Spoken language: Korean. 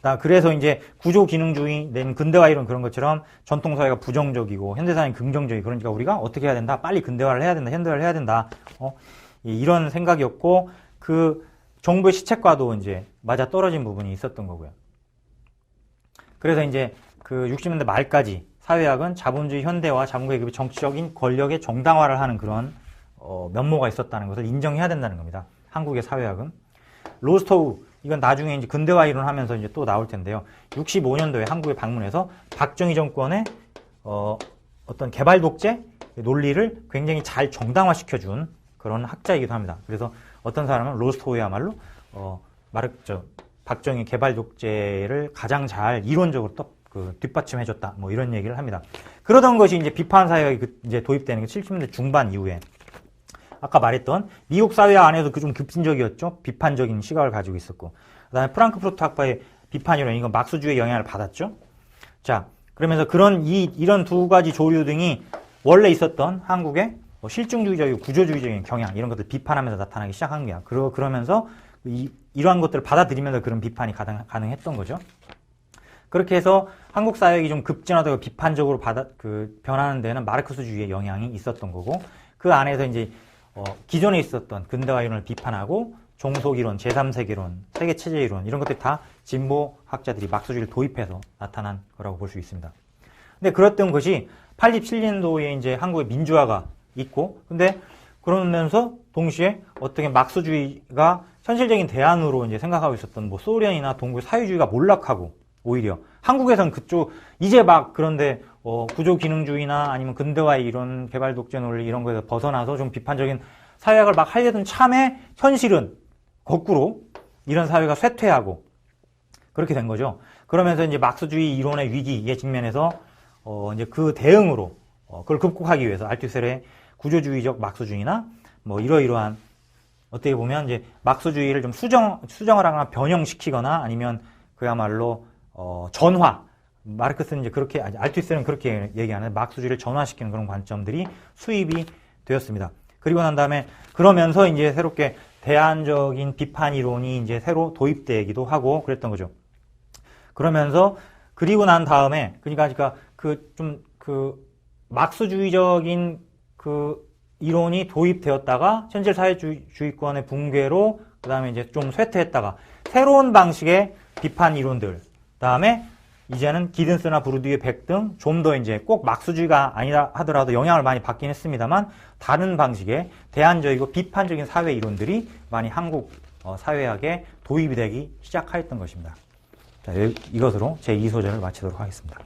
나 그래서 이제 구조 기능주의 낸 근대화 이론 그런 것처럼 전통 사회가 부정적이고 현대 사회는 긍정적이 그러니까 우리가 어떻게 해야 된다? 빨리 근대화를 해야 된다. 현대화를 해야 된다. 어? 이- 이런 생각이었고 그 정부의 시책과도 이제 맞아 떨어진 부분이 있었던 거고요. 그래서 이제 그 60년대 말까지 사회학은 자본주의 현대화, 자본계급의 정치적인 권력의 정당화를 하는 그런 어, 면모가 있었다는 것을 인정해야 된다는 겁니다. 한국의 사회학은 로스토우 이건 나중에 이제 근대화 이론하면서 이제 또 나올 텐데요. 65년도에 한국에 방문해서 박정희 정권의 어, 어떤 개발 독재 논리를 굉장히 잘 정당화시켜준 그런 학자이기도 합니다. 그래서 어떤 사람은 로스토우야말로 어, 마르 저 박정희 개발 독재를 가장 잘 이론적으로 또 그 뒷받침해줬다. 뭐 이런 얘기를 합니다. 그러던 것이 이제 비판 사회학이 그 이제 도입되는 게 70년대 중반 이후에 아까 말했던 미국 사회학 안에서 그 좀 급진적이었죠. 비판적인 시각을 가지고 있었고. 그 다음에 프랑크푸르트 학파의 비판이론, 이건 막스주의 영향을 받았죠. 자, 그러면서 그런 이, 이런 두 가지 조류 등이 원래 있었던 한국의 뭐 실증주의적이고 구조주의적인 경향, 이런 것들 비판하면서 나타나기 시작한 거야. 그러, 그러면서 이, 이러한 것들을 받아들이면서 그런 비판이 가능, 가능했던 거죠. 그렇게 해서 한국 사회학이 좀 급진화되고 비판적으로 받아, 그, 변하는 데는 마르크스주의의 영향이 있었던 거고, 그 안에서 이제 어, 기존에 있었던 근대화 이론을 비판하고 종속이론, 제3세계론, 세계체제이론 이런 것들이 다 진보학자들이 막스주의를 도입해서 나타난 거라고 볼 수 있습니다. 근데 그랬던 것이 87년도에 이제 한국의 민주화가 있고 근데 그러면서 동시에 어떻게 막스주의가 현실적인 대안으로 이제 생각하고 있었던 뭐 소련이나 동구 사회주의가 몰락하고 오히려 한국에선 그쪽 이제 막 그런데 어, 구조 기능주의나 아니면 근대화 이론 개발 독재 논리 이런 거에서 벗어나서 좀 비판적인 사회학을 막 하려던 참에 현실은 거꾸로 이런 사회가 쇠퇴하고 그렇게 된 거죠. 그러면서 이제 막스주의 이론의 위기에 직면해서 어, 이제 그 대응으로 어, 그걸 극복하기 위해서 알투셀의 구조주의적 막스주의나 뭐 이러이러한 어떻게 보면 이제 막스주의를 좀 수정 수정을 하거나 변형시키거나 아니면 그야말로 어, 전화 마르크스는 이제 그렇게 알투셀은 그렇게 얘기하는 막스주의를 전화시키는 그런 관점들이 수입이 되었습니다. 그리고 난 다음에 그러면서 이제 새롭게 대안적인 비판 이론이 이제 새로 도입되기도 하고 그랬던 거죠. 그러면서 그리고 난 다음에 그러니까 그좀그 막스주의적인 그 이론이 도입되었다가 현실 사회주의권의 붕괴로 그다음에 이제 좀 쇠퇴했다가 새로운 방식의 비판 이론들 그 다음에 이제는 기든스나 브루드의 백등 좀 더 이제 꼭 막스주의가 아니라 하더라도 영향을 많이 받긴 했습니다만 다른 방식의 대안적이고 비판적인 사회 이론들이 많이 한국 어, 사회학에 도입이 되기 시작하였던 것입니다. 자, 이것으로 제 2소절을 마치도록 하겠습니다.